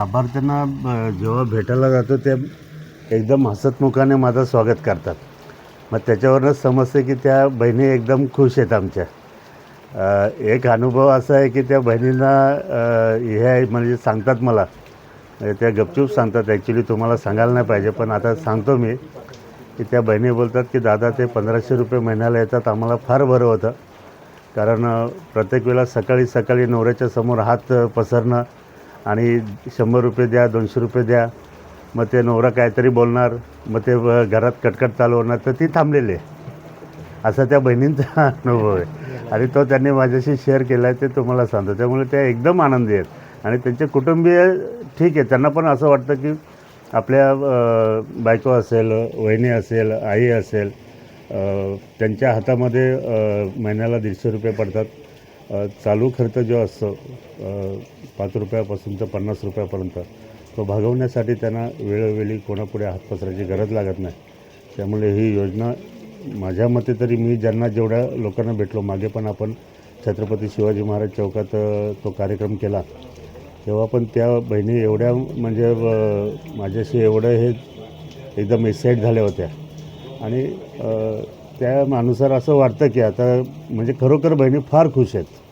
लाभार्थ्यांना जेव्हा भेटायला जातो ते एकदम हसतमुखाने माझं स्वागत करतात. मग त्याच्यावरूनच समजते की त्या बहिणी एकदम खुश आहेत आमच्या. एक अनुभव असा आहे की त्या बहिणींना हे म्हणजे सांगतात मला. म्हणजे त्या गपचूप सांगतात. ॲक्च्युली तुम्हाला सांगायला नाही पाहिजे पण आता सांगतो मी. की त्या बहिणी बोलतात की दादा ते पंधराशे रुपये महिन्याला येतात. आम्हाला फार बरं होतं. कारण प्रत्येक वेळेला सकाळी सकाळी नवऱ्याच्या समोर हात पसरणं आणि शंभर रुपये द्या दोनशे रुपये द्या. मग ते नवरा काहीतरी बोलणार मग ते घरात कटकट चालू होणार तर ती थांबलेली आहे. असा त्या बहिणींचा अनुभव आहे. आणि तो त्यांनी माझ्याशी शेअर केला आहे ते तुम्हाला सांगतो. त्यामुळे त्या एकदम आनंदी आहेत. आणि त्यांचे कुटुंबीय ठीक आहे. त्यांना पण असं वाटतं की आपल्या बायको असेल वहिनी असेल आई असेल त्यांच्या हातामध्ये महिन्याला दीडशे रुपये पडतात. चालू खर्च जो असतो पाच रुपयापासून तर पन्नास रुपयापर्यंत तो भागवण्यासाठी त्यांना वेळोवेळी कोणापुढे हात पसरायची गरज लागत नाही. त्यामुळे ही योजना माझ्या मते तरी मी ज्यांना जेवढ्या लोकांना भेटलो मागे पण आपण छत्रपती शिवाजी महाराज चौकात तो कार्यक्रम केला तेव्हा पण त्या बहिणी एवढ्या म्हणजे माझ्याशी एवढं हे एकदम एक्साईट झाल्या होत्या. आणि त्या माणसाला असं वाटतं की आता म्हणजे खरोखर बहिणी फार खुश आहेत.